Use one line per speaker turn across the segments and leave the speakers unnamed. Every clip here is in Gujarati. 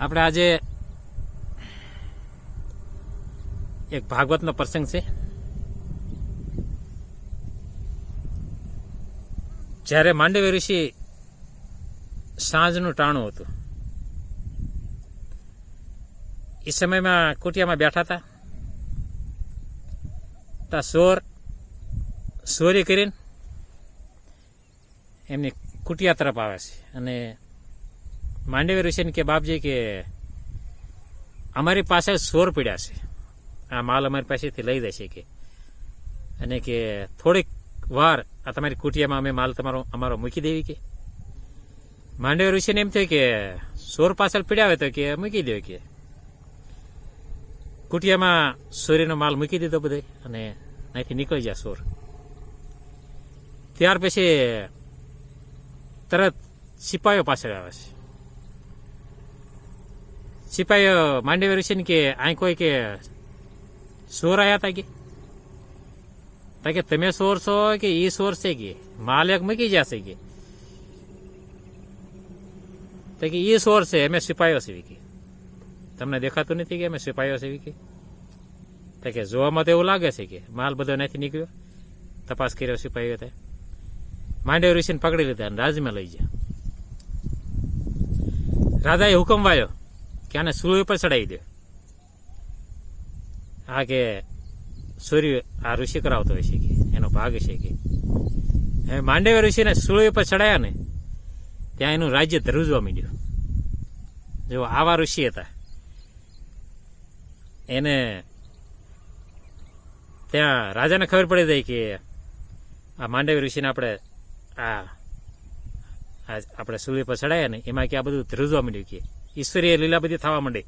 આપણે આજે એક ભાગવતનો પ્રસંગ છે. જ્યારે માંડવી ઋષિ સાંજનું ટાણું હતું, એ સમયમાં કુટિયામાં બેઠા હતા. તા સોર, સોરી કરીને એમની કુટિયા તરફ આવે છે અને માંડવી ઋષિને કે બાપજી કે અમારી પાસે સોર પીડ્યા છે. આ માલ અમારી પાસેથી લઈ જશે કે. અને કે થોડીક વાર આ તમારી કુટિયામાં અમે માલ તમારો, અમારો મૂકી દેવી કે. માંડવી ઋષિને એમ થયું કે સોર પાછળ પીડ્યા હોય તો કે મૂકી દેવો કે. કુટિયામાં સોરીનો માલ મૂકી દીધો બધે અને અહીંથી નીકળી ગયા સોર. ત્યાર પછી તરત સિપાહીઓ પાછળ આવે છે. માંડવી ઋષિને કે અહીં કોઈ કે તા કે તા કે તમે સોર છો કે ઈ સોર છે કે માલ એક મૂકી જશે કે તો કે ઈ સોર છે અમે સિપાહીઓ છે કે તમને દેખાતું નથી કે અમે સિપાહીઓ છે કે તો કે જોવામાં તો એવું લાગે છે કે માલ બધો નથી નીકળ્યો તપાસ કર્યો સિપાહીઓ તે માંડવી ઋષિને પકડી લીધા અને રાજમાં લઈ ગયા રાજાએ હુકમ વાયો કે આને સૂર્ય ઉપર ચડાવી દે. આ કે સૂર્ય આ ઋષિ કરાવતો હોય છે કે, એનો ભાગ છે કે. હવે માંડવ્ય ઋષિને સૂર્ય ઉપર ચડાયા ને, ત્યાં એનું રાજ્ય ધ્રુજવા માંડ્યું. જો આવા ઋષિ હતા. એને ત્યાં રાજાને ખબર પડી જાય કે આ માંડવી ઋષિને આપણે આ આપણે સૂર્ય પર ચડાયા ને, એમાં કે આ બધું ધ્રુજવા માંડ્યું કે. ઈશ્વરીય લીલા બધી થવા માંડી.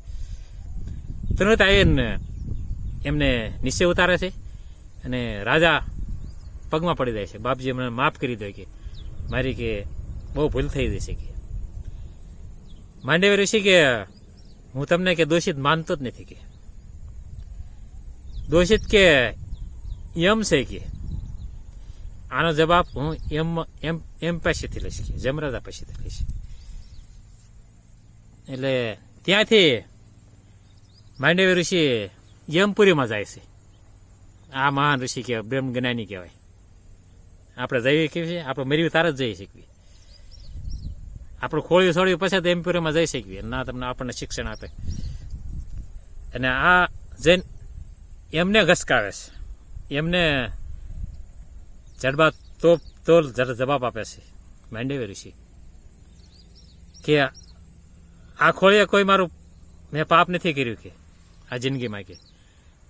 તુરંત આવીને એમને નિશ્ચય ઉતારે છે અને રાજા પગમાં પડી જાય છે. બાપજી મને માફ કરી દો કે મારી કે બહુ ભૂલ થઈ જશે કે. માંડવી ઋષિ કે હું તમને કે દોષિત માનતો જ નથી કે. દોષિત કે યમ છે કે. આનો જવાબ હું એમ એમ એમ પાસેથી લઈશ કે જમરાજા પાસેથી લઈશ. એટલે ત્યાંથી માંડવી ઋષિ યમપુરીમાં જાય છે. આ મહાન ઋષિ કહેવાય બ્રહ્મ જ્ઞાની કહેવાય. આપણે જઈએ કેવી છે? આપણે મર્યું તાર જ જઈ શકીએ. આપણું ખોળ્યું છોડ્યું પછી તો એમપુરીમાં જઈ શકીએ. ના, તમને આપણને શિક્ષણ આપે. અને આ જૈન એમને ઘસકાવે છે. એમને જડબા તોપ તોલ જડ જવાબ આપે છે. માંડવી ઋષિ. કે આ ખોળીએ કોઈ મારું મેં પાપ નથી કર્યું કે, આ જિંદગીમાં કે.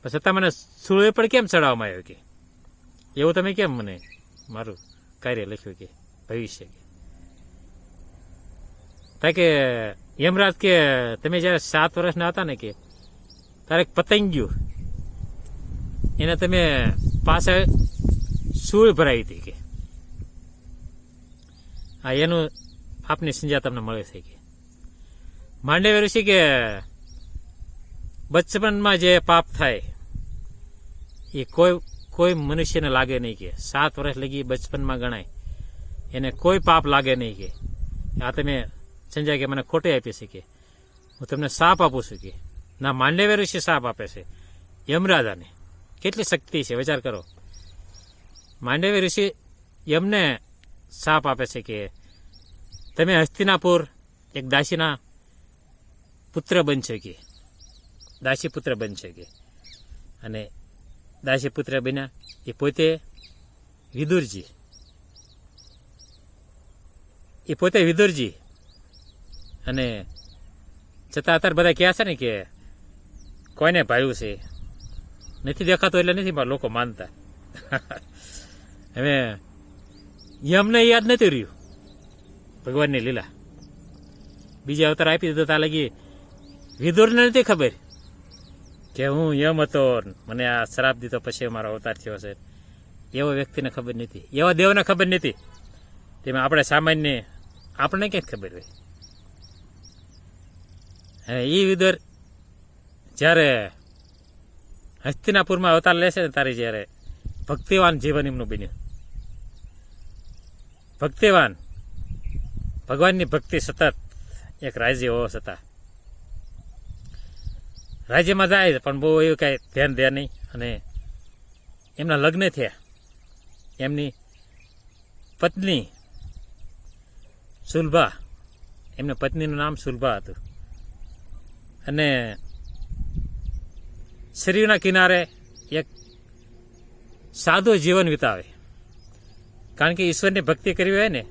પછી છતાં મને સુળે પણ કેમ ચડાવવામાં આવ્યો કે? એવું તમે કેમ મને મારું કાર્ય લખ્યું કે, ભવિષ્ય કે? કારણ કે યમરાજ કે, તમે જ્યારે સાત વર્ષના હતા ને કે તારે પતંગ ગયું એને તમે પાસે સૂળ ભરાઈ હતી કે. આ એનું આપની સંજા તમને મળે છે કે? માંડવી ઋષિ કે બચપનમાં જે પાપ થાય, એ કોઈ કોઈ મનુષ્યને લાગે નહીં કે સાત વર્ષ લગી બચપનમાં ગણાય. એને કોઈ પાપ લાગે નહીં કે. આ તમે સંજય કે મને ખોટી આપી છે હું તમને સાપ આપું છું કે. ના માંડવી ઋષિ સાપ આપે છે. યમરાજાને. કેટલી શક્તિ છે, વિચાર કરો. માંડવ્ય ઋષિ યમને સાપ આપે છે કે, તમે હસ્તિનાપુર, એક દાસીના પુત્ર બનશે કે દાસી પુત્ર બનશે કે અને દાસી પુત્ર બન્યા એ પોતે વિદુરજી. એ પોતે વિદુરજી. અને છતાં અત્યારે બધા કહે છે ને કે કોઈને ભાવ્યું છે? નથી દેખાતો એટલે નથી, પણ લોકો માનતા. હવે અમને યાદ નથી રહ્યું ભગવાનની લીલા. બીજા અવતાર આપી દીધો ત્યાં લગી વિદુરને નથી ખબર. કે હું યમ હતો મને આ શ્રાપ દીધો પછી મારો અવતાર થયો છે. એવો વ્યક્તિને ખબર નથી. એવા દેવને ખબર નથી. તેમાં આપણે સામાન્ય આપણને ક્યાંક ખબર હોય. હે એ વિદર જ્યારે હસ્તિનાપુરમાં અવતાર લેશે ને તારે જ્યારે ભક્તિવાન જીવન એમનું બન્યું. ભક્તિવાન ભગવાનની ભક્તિ સતત એક રાજી હોવા છતાં રાજ્યમાં જાય પણ બહુ એવું કાંઈ ધ્યાન દે નહીં. અને એમના લગ્ન થયા. એમની પત્ની સુલભા, એમના પત્નીનું નામ સુલભા હતું. અને શરીરના કિનારે એક સાદું જીવન વિતાવે. કારણ કે ઈશ્વરની ભક્તિ કરવી હોય ને,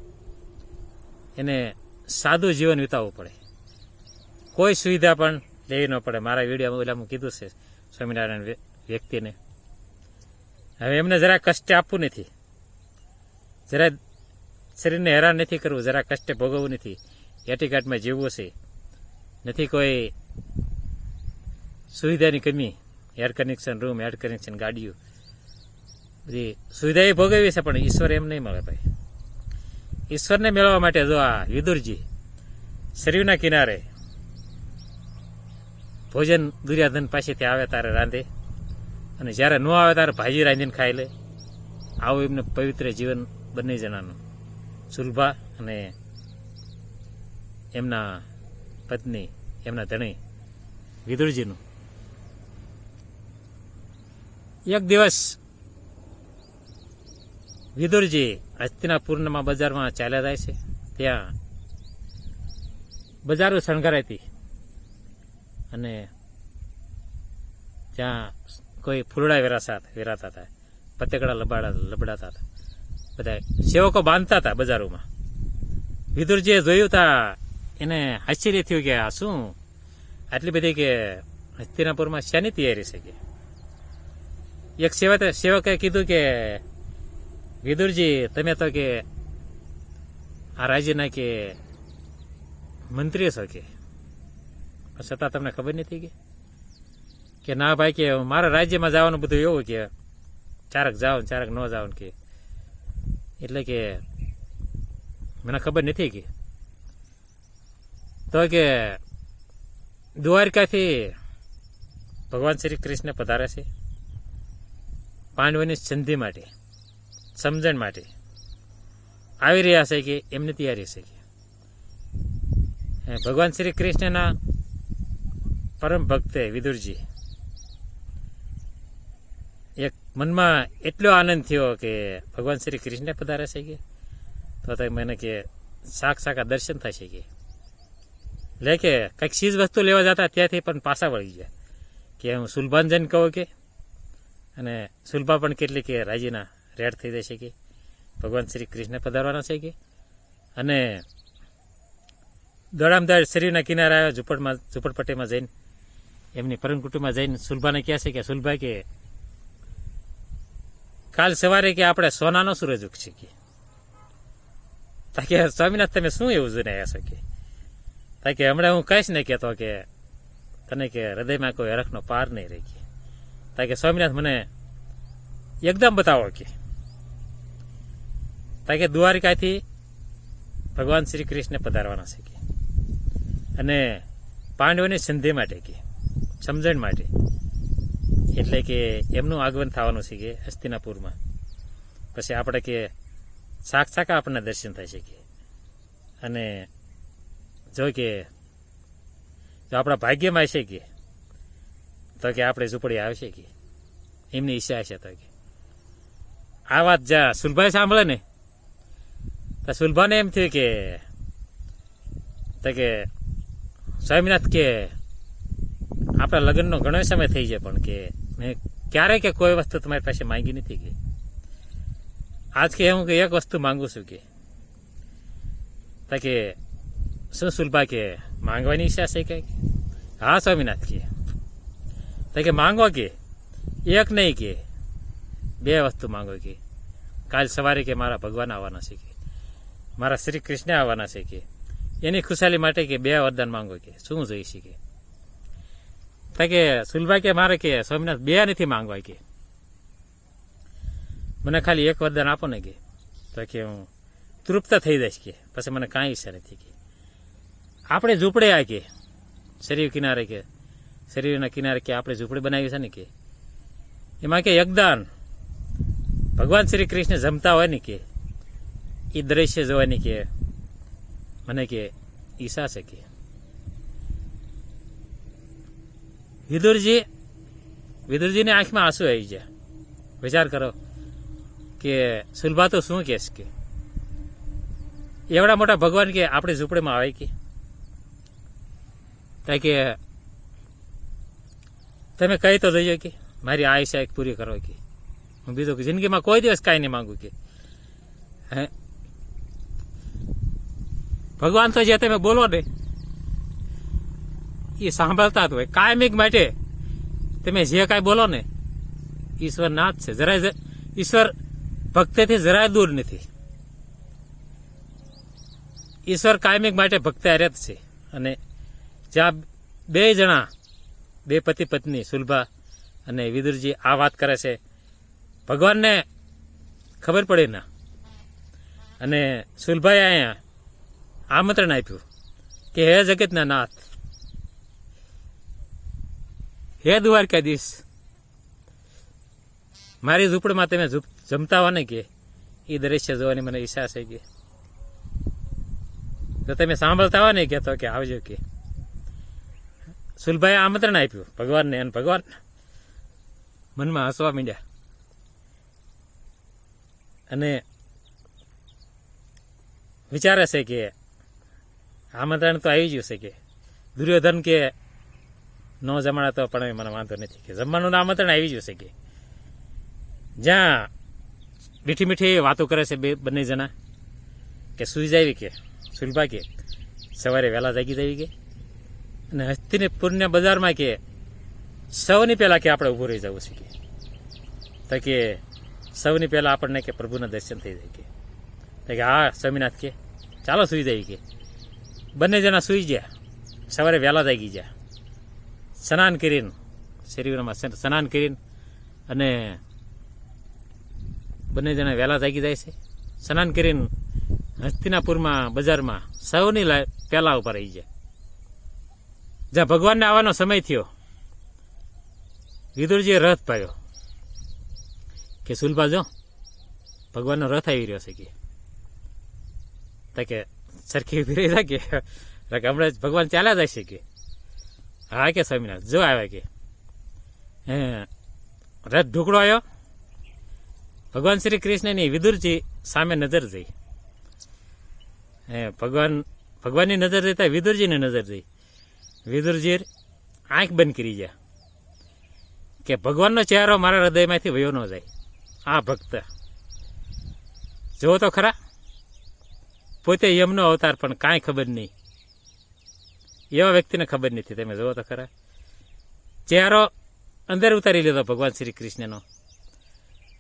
એને સાદું જીવન વિતાવવું પડે. કોઈ સુવિધા પણ લેવી ન પડે. મારા વિડીયોમાં ઓલામાં કીધું છે સ્વામિનારાયણ વ્યક્તિને. હવે એમને જરા કષ્ટ આપવું નથી. જરા શરીરને હેરાન નથી કરવું જરા કષ્ટ ભોગવવું નથી. એટીકાટમાં જીવવું છે. નથી કોઈ સુવિધાની કમી air connection room air connection ગાડીઓ. બધી સુવિધા એ ભોગવી છે, પણ ઈશ્વર એમ નહીં મળે ભાઈ. ઈશ્વરને મેળવવા માટે જો આ વિદુરજી શરીરના કિનારે ભોજન દુર્યાધન પાસેથી આવે તારે રાંધે. અને જ્યારે ન આવે ત્યારે ભાજી રાંધીને ખાઈ લે. આવું એમને પવિત્ર જીવન બંને જણાનું. સુલભા અને એમના પત્ની, એમના ધણી, વિદુરજીનું. એક દિવસ વિદુરજી હસ્તિનાપુરમાં બજારમાં ચાલ્યા જાય છે. ત્યાં બજારો શણગારાઈ હતી. અને ત્યાં કોઈ ફૂલડા વેરાતા વેરાતા હતા પતેકડા લબાડા, લબડાતા હતા બધા સેવકો બાંધતા હતા બજારોમાં. વિદુરજીએ જોયું તા, એને આશ્ચર્ય થયું કે આ શું? આટલી બધી કે હસ્તિનાપુરમાં શાની તૈયારી છે કે? એક સેવક, સેવકે કીધું કે, વિદુરજી, તમે તો કે આ રાજ્યના કે મંત્રી છો કે? પણ છતાં તમને ખબર નથી કે? કે ના ભાઈ, કે મારા રાજ્યમાં જવાનું બધું એવું કે ચારક જાઓ ને ચારક ન જાઓ કે. એટલે કે મને ખબર નથી કે. તો કે દ્વારકાથી ભગવાન શ્રી કૃષ્ણ પધારે છે. પાંડવોની સંધિ માટે, સમજણ માટે આવી રહ્યા છે કે એમની તૈયારી છે કે. ભગવાન શ્રી કૃષ્ણના પરમ ભક્તે વિદુરજી. એક મનમાં એટલો આનંદ થયો કે ભગવાન શ્રી કૃષ્ણ પધારે છે કે? તો તો મને કે શાક શાકા દર્શન થશે કે? લે કે, કંઈક ચીજ વસ્તુ લેવા જતા ત્યાંથી પણ પાછા વળી ગયા. કે હું સુલભાન કહું કે? અને સુલભા પણ કેટલી કે રાજીના રેડ થઈ જશે કે? ભગવાન શ્રી કૃષ્ણ પધારવાના છે કે? અને દોડામદાર શરીરના કિનારે ઝુંપડમાં, ઝુંપડપટ્ટીમાં જઈને એમની પરમ કુટુંબમાં જઈને સુલભાને કહે છે કે સુલભા કે કાલ સવારે કે આપણે સોનાનો સૂરજ ઉગશે કે? તાકે સ્વામીનાથ, તમે શું એવું જણાયા છો કે? તાકે હમણાં હું કહીશ ને કહેતો કે તને કે હૃદયમાં કોઈ હરખનો પાર નહીં રહી કે. તાકે સ્વામીનાથ, મને એકદમ બતાવો કે. તાકે દ્વારિકાથી ભગવાન શ્રી કૃષ્ણ પધારવાના છે કે. અને પાંડવોની સંધિ માટે કે. સમજણ માટે. એટલે કે એમનું આગમન થવાનું છે કે હસ્તિનાપુરમાં. પછી આપણે કે શાકા આપણને દર્શન થઈ શકીએ. અને જો કે, જો આપણા ભાગ્યમાં હશે કે, તો કે આપણે ઝૂંપડી આવશે કે, એમની ઈચ્છા હશે તો કે. આ વાત જ્યાં સુલભાઈ સાંભળે ને? તો સુલભાને એમ થયું કે, તો કે સ્વામિનાથ કે આપણા લગ્નનો ઘણો સમય થઈ જાય પણ કે મેં ક્યારેય કે કોઈ વસ્તુ તમારી પાસે માંગી નથી કે. આજ કે હું કે એક વસ્તુ માંગુ છું કે. કે શું સુલભા કે માંગવાની ઈચ્છા છે કે હા સ્વામિનાથ કે તો કે માંગો કે? એક નહીં કે. બે વસ્તુ માંગો કે. કાલ સવારે કે મારા ભગવાન આવવાના છે કે. મારા શ્રી કૃષ્ણ આવવાના છે કે. એની ખુશાલી માટે કે બે વરદાન માંગો કે. શું જોઈ કે? તો કે સુલભાઈ કે મારે કે સ્વામિનાથ બે નથી માંગવા કે મને ખાલી એક વરદાન આપો ને કે તો કે હું તૃપ્ત થઈ જઈશ કે પછી મને કાંઈ ઈચ્છા નથી કે આપણે ઝૂંપડે આ કે શરીર કિનારે કે શરીરના કિનારે કે આપણે ઝૂંપડી બનાવી છે ને કે એમાં કે યજ્ઞાન ભગવાન શ્રી કૃષ્ણ જમતા હોય ને કે એ દ્રશ્ય જોવાની કે મને કે ઈશા છે કે વિદુરજી, વિદુરજીની આંખમાં આંસુ આવી જાય વિચાર કરો કે સુલભા તો શું કહેશ કે? એવડા મોટા ભગવાન કે આપણી ઝૂંપડીમાં આવે કે? કારણ કે, તમે કહી તો દઈએ કે, મારી આયુષ્ય એક પૂરી કરો કે. હું બીજું જિંદગીમાં કોઈ દિવસ કાંઈ નહીં માંગુ કે. હે? ભગવાન તો જે તમે બોલો ને એ સાંભળતા જ હોય. કાયમિક માટે તમે જે કાંઈ બોલો ને, ઈશ્વર ના જ છે. જરાય ઈશ્વર ભક્તથી જરાય દૂર નથી. ઈશ્વર કાયમિક માટે ભક્ત અર્યત છે. અને જ્યાં બે જણા, બે પતિ પત્ની, સુલભા અને વિદુરજી આ વાત કરે છે, ભગવાનને ખબર પડે ના. અને સુલભાએ અહીંયા આમંત્રણ આપ્યું કે, હે જગતના નાથ હે દ્વારકાધીશ. મારી ઝૂંપડમાં તમે જમતા હો ને કે? એ દ્રશ્ય જોવાની મને ઈચ્છા છે કે તો તમે સાંભળતા હો ને કહેતો કે આવજો કે. સુલભાઈએ આમંત્રણ આપ્યું, ભગવાનને અને ભગવાન મનમાં હસવા માંડ્યા. અને વિચારે છે કે આમંત્રણ તો આવી ગયું છે કે. દુર્યોધન કે ન જમાડા તો પણ મને વાંધો નથી કે જમવાનું આમંત્રણ આવી ગયું છે કે. જ્યાં મીઠી મીઠી વાતો કરે છે બે બંને જણા. કે સુઈ જાવી કે, સુલભા કે, સવારે વહેલા જાગી જવી કે. અને હસ્તીને પૂર્ણ બજારમાં કે સૌની પહેલાં કે આપણે ઊભું રહી જવું છે કે. તો કે સૌની પહેલાં આપણને કે પ્રભુના દર્શન થઈ જાય કે. તો કે હા, સ્વામીનાથ કે, ચાલો સુઈ જાય કે. બંને જણા સુઈ ગયા. સવારે વહેલા જાગી ગયા. સ્નાન કરીને, શરીરમાં સ્ન- સ્નાન કરીને અને બંને જણા વહેલા જાગી જાય છે. સ્નાન કરીને હસ્તિનાપુરમાં, બજારમાં સૌની પહેલા ઉપર આવી જાય. જ્યાં ભગવાનને આવવાનો સમય થયો, વિદુરજીએ રથ પાડ્યો. કે, સુલભા, જો, ભગવાનનો રથ આવી રહ્યો છે કે? તો કે, સરખી ઊભી રહી જાય કે? તો હમણાં ભગવાન ચાલ્યા જાય છે કે? હા કે સ્વામિનાથ જો આવ્યા કે. હે, રથ ઢુકડો આવ્યો ભગવાન શ્રી કૃષ્ણની વિદુરજી સામે નજર જઈ. હે, ભગવાન, ભગવાનની નજર જતા વિદુરજીની નજર જઈ. વિદુરજી આંખ બંધ કરી ગયા. કે ભગવાનનો ચહેરો મારા હૃદયમાંથી વયો ન જાય. આ ભક્ત. જુઓ તો ખરા. પોતે યમનો અવતાર પણ કાંઈ ખબર નહીં. એવા વ્યક્તિને ખબર નથી, તમે જુઓ તો ખરા. ચહેરો અંદર ઉતારી લીધો ભગવાન શ્રી કૃષ્ણનો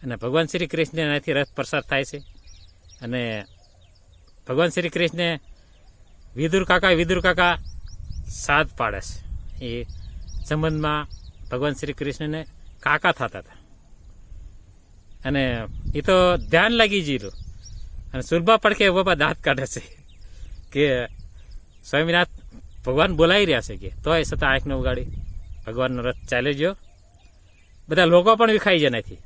અને ભગવાન શ્રી કૃષ્ણ એનાથી રથ પ્રસાદ થાય છે. અને ભગવાન શ્રી કૃષ્ણે વિદુર કાકા વિદુર કાકા સાથ પાડે છે. એ સંબંધમાં ભગવાન શ્રી કૃષ્ણને કાકા થતા હતા. અને એ તો ધ્યાન લાગી ગયેલું. અને સુલભા પડકે બાપા દાંત કાઢે છે કે સ્વામિનાથ ભગવાન બોલાવી રહ્યા છે કે? તોય છતાં આંખ ન ઉગાડી. ભગવાનનો રથ ચાલ્યો ગયો. બધા લોકો પણ વિખાઈ ગયા નથી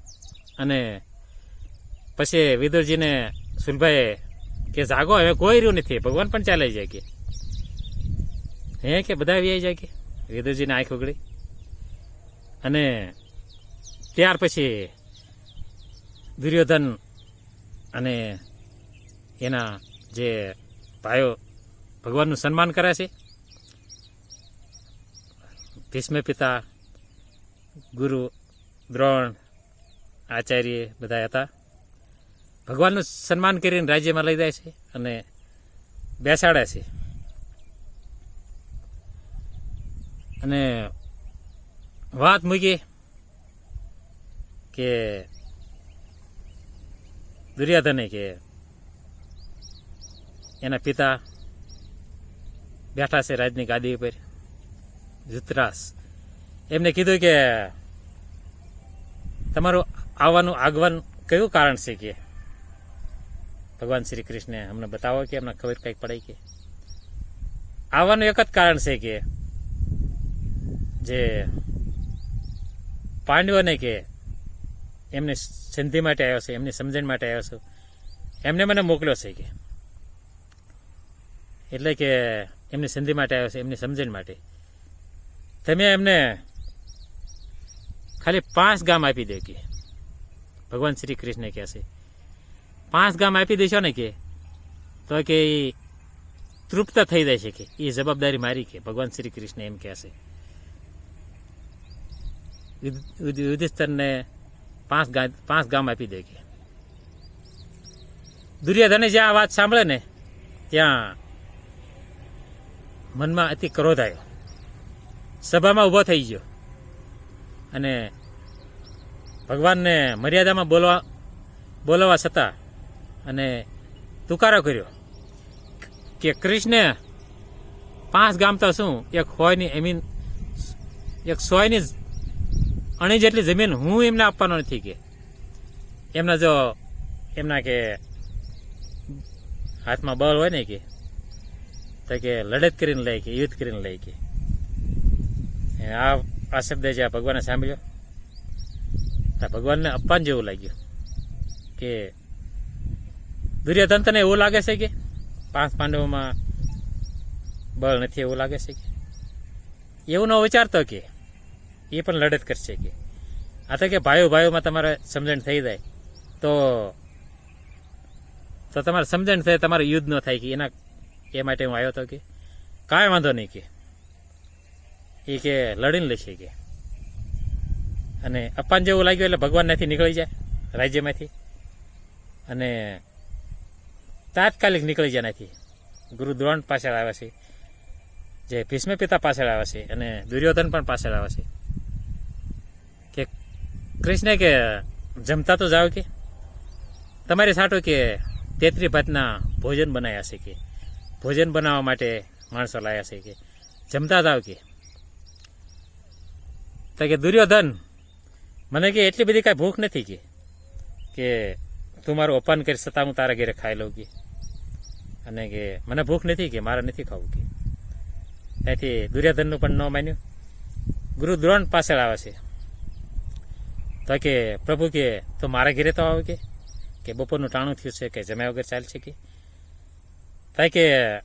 અને પછી વિદુરજીને સુલભાઈએ કે, જાગો, હવે કોઈ રહ્યું નથી. ભગવાન પણ ચાલે જાય કે? હે કે બધા વ્યાય જાય કે? વિદુરજીને આંખ ઉગડી. અને ત્યાર પછી દુર્યોધન અને એના જે ભાઈઓ ભગવાનનું સન્માન કરે છે. ભીષ્મ પિતા, ગુરુ, દ્રોણ, આચાર્ય બધા હતા. ભગવાનનું સન્માન કરીને રાજ્યમાં લઈ જાય છે અને બેસાડે છે. અને વાત મૂકી કે દુર્યોધને કે એના પિતા બેઠા છે રાજની ગાદી ઉપર. ધૃતરાસ એમને કીધું કે તમારું આવવાનું આગમન કયું કારણ છે કે? ભગવાન શ્રી કૃષ્ણે અમને બતાવો કે એમને ખબર કંઈક પડે કે? આવવાનું એક જ કારણ છે કે જે પાંડવોને કે એમને સંધિ માટે આવ્યો છે, એમની સમજણ માટે આવ્યો છું, એમને મને મોકલ્યો છે કે? એટલે કે એમની સંધિ માટે આવ્યો છે, એમની સમજણ માટે. તમે એમને ખાલી પાંચ ગામ આપી દે કે. ભગવાન શ્રી કૃષ્ણ કહે છે. પાંચ ગામ આપી દેશો ને કે, તો કે એ તૃપ્ત થઈ છે કે. એ જવાબદારી મારી કે, ભગવાન શ્રી કૃષ્ણ એમ કહે છે. યુધિ- યુધિ- પાંચ ગામ પાંચ ગામ આપી દે કે. દુર્યોધને જ્યાં આ વાત સાંભળે ને, ત્યાં મનમાં અતિ ક્રોધ આવ્યો. સભામાં ઊભો થઈ ગયો. અને ભગવાનને મર્યાદામાં બોલવા, બોલાવવા છતાં અને તુકારો કર્યો કે કૃષ્ણે પાંચ ગામ તો શું, એક હોયની એમીન મીન એક સોયની અણી જેટલી જમીન હું એમને આપવાનો નથી કે. એમના જો, એમના કે હાથમાં બળ હોય ને કે, તો કે લડત કરીને લઈ કે, યુદ્ધ કરીને લઈ કે. આ આ શબ્દ જે આ ભગવાને સાંભળ્યો? તો ભગવાનને અપમાન જેવું લાગ્યું કે દુર્યોધન તને એવું લાગે છે કે પાંચ પાંડવોમાં બળ નથી એવું લાગે છે કે? એવું ન વિચારતો કે, એ પણ લડત કરશે કે. આ તો કે ભાઈઓ ભાઈઓમાં તમારે સમજણ થઈ જાય, તો તો તમારે સમજણ થાય, તમારે યુદ્ધ ન થાય કે એના, એ માટે હું આવ્યો હતો કે. કાંઈ વાંધો નહીં કે. એ કે લડીને લેશે કે. અને અપાન જેવું લાગ્યું એટલે ભગવાન ત્યાંથી નીકળી જાય, રાજ્યમાંથી. અને તાત્કાલિક નીકળી જાય નથી ગુરુ દ્રોણ પાછળ આવે છે. જે ભીષ્મ પિતા પાછળ આવે છે અને દુર્યોધન પણ પાછળ આવે છે. કે કૃષ્ણ કે જમતા તો જાઓ કે. તમારી સાટો કે તેત્રી ભાતના ભોજન બનાવ્યા છે કે. ભોજન બનાવવા માટે માણસો લાવ્યા છે કે. જમતા જાઓ કે. તો કે, દુર્યોધન, મને કે એટલી બધી કાંઈ ભૂખ નથી કે કે તું મારું અપમાન કરી છતાં હું તારા ઘેરે ખાઈ લઉં કે. અને કે, મને ભૂખ નથી કે, મારે નથી ખાવું કે. ત્યાંથી દુર્યોધનનું પણ ન માન્યું ગુરુ દ્રોણ પાછળ આવે છે. તો કે, પ્રભુ કે, તો મારા ઘેરે તો આવે કે કે બપોરનું ટાણું થયું છે કે જમ્યા વગર ચાલશે કે? થાય કે,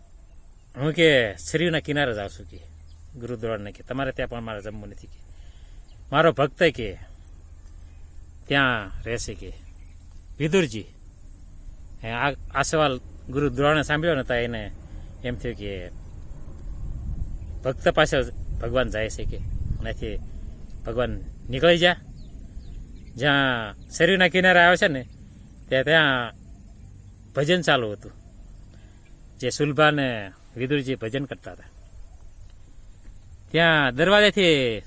હું કે શરીરના કિનારે જ આવશું કે. ગુરુ દ્રોણને કે, તમારે ત્યાં પણ મારે જમવું નથી કે. મારો ભક્ત કે, ત્યાં રહેશે કે? વિદુરજી આ આ સવાલ ગુરુ દ્રોણે સાંભળ્યો ને તો એને એમ થયું કે, ભક્ત પાસે ભગવાન જાય છે કે? એનાથી ભગવાન નીકળી જા. જ્યાં શરીરના કિનારે આવે છે ને, ત્યાં ત્યાં ભજન ચાલુ હતું. જે સુલભા ને વિદુરજી ભજન કરતા હતા. ત્યાં દરવાજેથી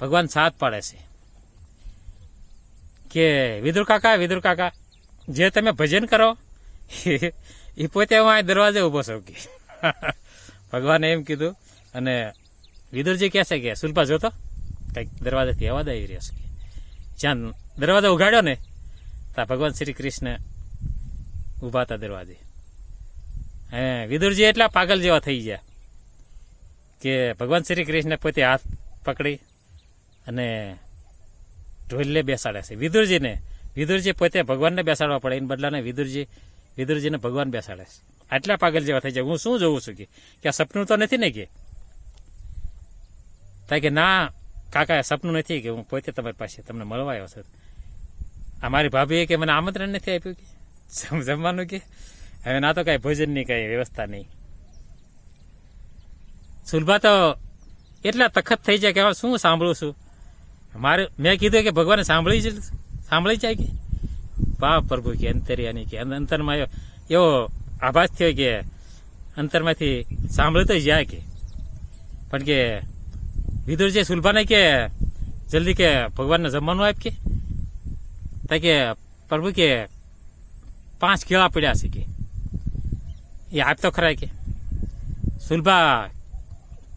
ભગવાન સાથ પાડે છે. કે વિદુર કાકા વિદુર કાકા, જે તમે ભજન કરો, એ પોતે હું આ દરવાજે ઊભો છું કે. ભગવાને એમ કીધું, અને વિદુરજી કહે છે કે સુલભા જોતો કંઈક દરવાજાથી અવાજ આવી રહ્યો છે જ્યાં દરવાજો ઉઘાડ્યો ને, ત્યાં ભગવાન શ્રી કૃષ્ણ ઊભા હતા દરવાજે. હે વિદુરજી એટલા પાગલ જેવા થઈ ગયા કે ભગવાન શ્રી કૃષ્ણ પોતે હાથ પકડી અને ઢોલે બેસાડે છે. વિદુરજીને, વિદુરજી પોતે ભગવાનને બેસાડવા પડે, એને બદલાને વિદુરજી, વિદુરજીને ભગવાન બેસાડે છે. આટલા પાગલ જેવા થઈ જાય. હું શું જોઉં છું કે આ સપનું તો નથી ને કે? થાય કે ના, કાકા સપનું નથી કે હું પોતે તમારી પાસે તમને મળવા આવ્યો છું. આ મારી ભાભીએ કે મને આમંત્રણ નથી આપ્યું કે? જમ- જમવાનું કે? હવે ના તો કાંઈ ભોજનની કાંઈ વ્યવસ્થા નહીં. સુલભા તો એટલા તખત થઈ જાય કે હવે શું સાંભળું છું? મારે, મેં કીધું કે ભગવાને સાંભળી જ સાંભળી જાય કે? વાહ પ્રભુ કે અંતરિયાની કે. અંતરમાં એવો આભાસ થયો કે અંતરમાંથી સાંભળી તો જાય કે. પણ કે વિદુરજી સુલભાને કે જલ્દી કે ભગવાનને જમવાનું આપ કે? તા કે પ્રભુ કે પાંચ કેળા પડ્યા છે કે. એ આપ તો ખરા કે. સુલભા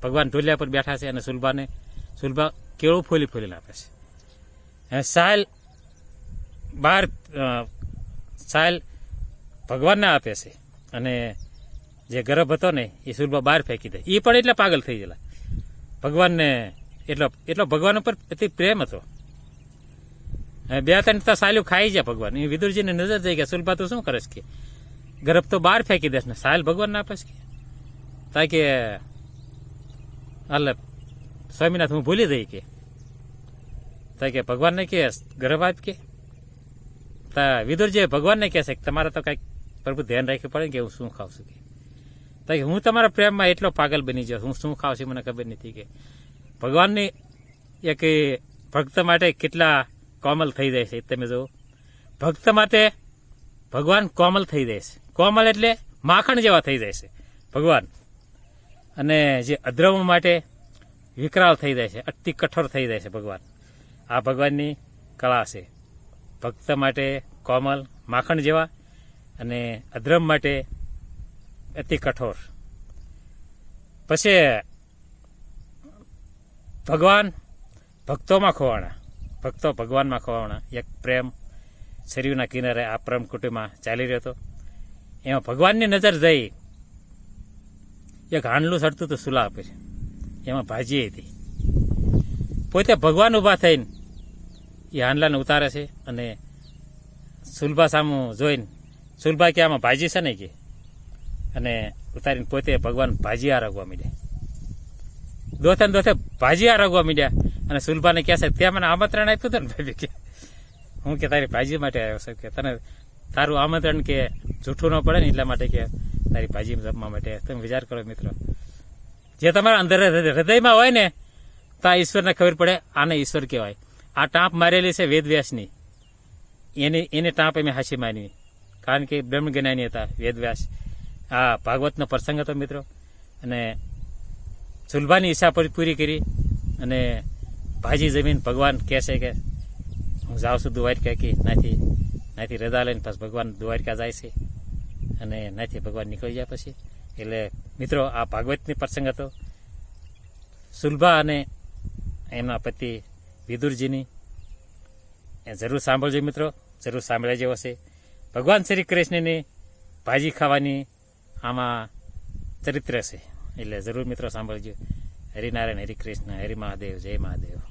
ભગવાન ઢોલિયા પર બેઠા છે અને સુલભાને સુલભા કેળું ફોલી ફોલીને આપે છે. અને સાયલ બહાર અ, સાયલ ભગવાનને આપે છે. અને જે ગર્ભ હતો ને એ સુરબા બહાર ફેંકી દે. એ પણ એટલે પાગલ થઈ ગયેલા. ભગવાનને એટલો એટલો ભગવાન ઉપર અતિ પ્રેમ હતો. બે ત્રણ તો સાયલું ખાઈ જાય ભગવાન. એ વિદુરજીને નજર થઈ ગયા સુલભા તું શું કરે છે કે? ગર્ભ તો બહાર ફેંકી દેશ ને સાયલ ભગવાનને આપે છે કે? તાકે એટલે સ્વામિનાથ, હું ભૂલી દઈ કે? તા કે ભગવાનને કે ગર્ભ આપ કે? તા વિદુરજી ભગવાનને કહેશે કે તમારે તો કંઈક પ્રભુ ધ્યાન રાખવું પડે કે હું શું ખાઉં છું કે? તા કે હું તમારા પ્રેમમાં એટલો પાગલ બની જાઉં હું શું ખાઉં છું મને ખબર નથી કે? ભગવાનની એક ભક્ત માટે કેટલા કોમલ થઈ જાય છે, તમે જુઓ. ભક્ત માટે ભગવાન કોમલ થઈ જાય છે. કોમલ એટલે માખણ જેવા થઈ જાય છે, ભગવાન. અને જે અદ્રવ માટે વિકરાળ થઈ જાય છે, અતિ કઠોર થઈ જાય છે ભગવાન. આ ભગવાનની કળા છે. ભક્ત માટે કોમલ, માખણ જેવા અને અધ્રમ માટે અતિ કઠોર. પછી, ભગવાન ભક્તોમાં ખોવાણા. ભક્તો ભગવાનમાં ખોવાણા. એક પ્રેમ શરીરના કિનારે આ પ્રેમ કુટુંબમાં ચાલી રહ્યો હતો. એમાં ભગવાનની નજર જઈ એક હાંડલું સડતું હતું, સુલા પર એમાં ભાજી હતી. પોતે ભગવાન ઊભા થઈને એ હાંડલાને ઉતારે છે અને સુલભા સામું જોઈને, સુલભા કે આમાં ભાજી છે ને કે? અને ઉતારીને પોતે ભગવાન ભાજી આરગવા માંડ્યા. દોથે ને દોથે ભાજી આરગવા માંડ્યા અને સુલભાને કહે છે, ત્યાં મને આમંત્રણ આપ્યું હતું ને ભાઈ કે? હું કે, તારી ભાજી માટે આવ્યો છું. કે, તને તારું આમંત્રણ કે જૂઠું ન પડે ને એટલા માટે કે તારી ભાજી જમવા માટે તમે વિચાર કરો મિત્રો જે તમારા અંદર હૃદયમાં હોય ને, તો આ ઈશ્વરને ખબર પડે આને ઈશ્વર કહેવાય. આ ટાંપ મારેલી છે વેદવ્યાસની એની એને ટાંપ અમે હાસી માનવી કારણ કે બ્રહ્મ જ્ઞાની હતા વેદવ્યાસ આ ભાગવતનો પ્રસંગ હતો મિત્રો. અને ચુલભાની ઈચ્છા પૂરી- પૂરી કરી અને ભાજી જમીન ભગવાન કહે છે કે, હું જાઉં છું દ્વારકા કે. નાથી નાથી રજા લઈને પછી ભગવાન દ્વારકા જાય છે. અને નાથી ભગવાન નીકળી જાય પછી. એટલે મિત્રો, આ ભાગવતની પ્રસંગ હતો સુલભા અને એમના પતિ વિદુરજીની. એ જરૂર સાંભળજો મિત્રો, જરૂર સાંભળ્યા જેવો છે. ભગવાન શ્રી કૃષ્ણની ભાજી ખાવાની આમાં ચરિત્ર છે. એટલે જરૂર મિત્રો સાંભળજો. હરિનારાયણ હરિ કૃષ્ણ હરિ મહાદેવ જય મહાદેવ.